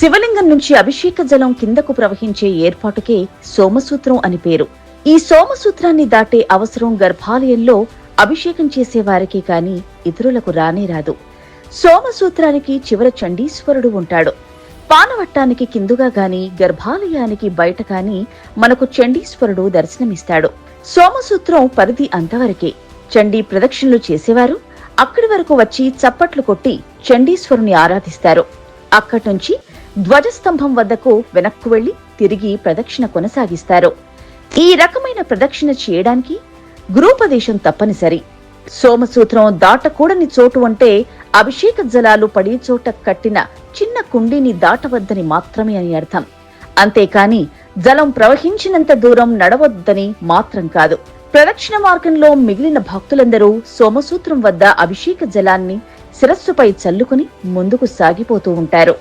శివలింగం నుంచి అభిషేక జలం కిందకు ప్రవహించే ఏర్పాటుకే సోమసూత్రం అని పేరు. ఈ సోమసూత్రాన్ని దాటే అవసరం గర్భాలయంలో అభిషేకం చేసేవారికి కాని ఇతరులకు రానే రాదు. సోమసూత్రానికి చివర చండీశ్వరుడు ఉంటాడు. పానవట్టానికి కిందుగా గాని గర్భాలయానికి బయట కాని మనకు చండీశ్వరుడు దర్శనమిస్తాడు. సోమసూత్రం పరిధి అంతవరకే. చండీ ప్రదక్షిణలు చేసేవారు అక్కడి వరకు వచ్చి చప్పట్లు కొట్టి చండీశ్వరుని ఆరాధిస్తారు. అక్కడి నుంచి ధ్వజస్తంభం వద్దకు వెనక్కు వెళ్ళి తిరిగి ప్రదక్షిణ కొనసాగిస్తారు. ఈ రకమైన ప్రదక్షిణ చేయడానికి గురూపదేశం తప్పనిసరి. సోమసూత్రం దాటకూడని చోటు అంటే అభిషేక జలాలు పడే చోట కట్టిన చిన్న కుండీని దాటవద్దని మాత్రమే అని అర్థం. అంతేకాని జలం ప్రవహించినంత దూరం నడవద్దని మాత్రం కాదు. ప్రదక్షిణ మార్గంలో మిగిలిన భక్తులందరూ సోమసూత్రం వద్ద అభిషేక జలాన్ని శిరస్సుపై చల్లుకుని ముందుకు సాగిపోతూ ఉంటారు.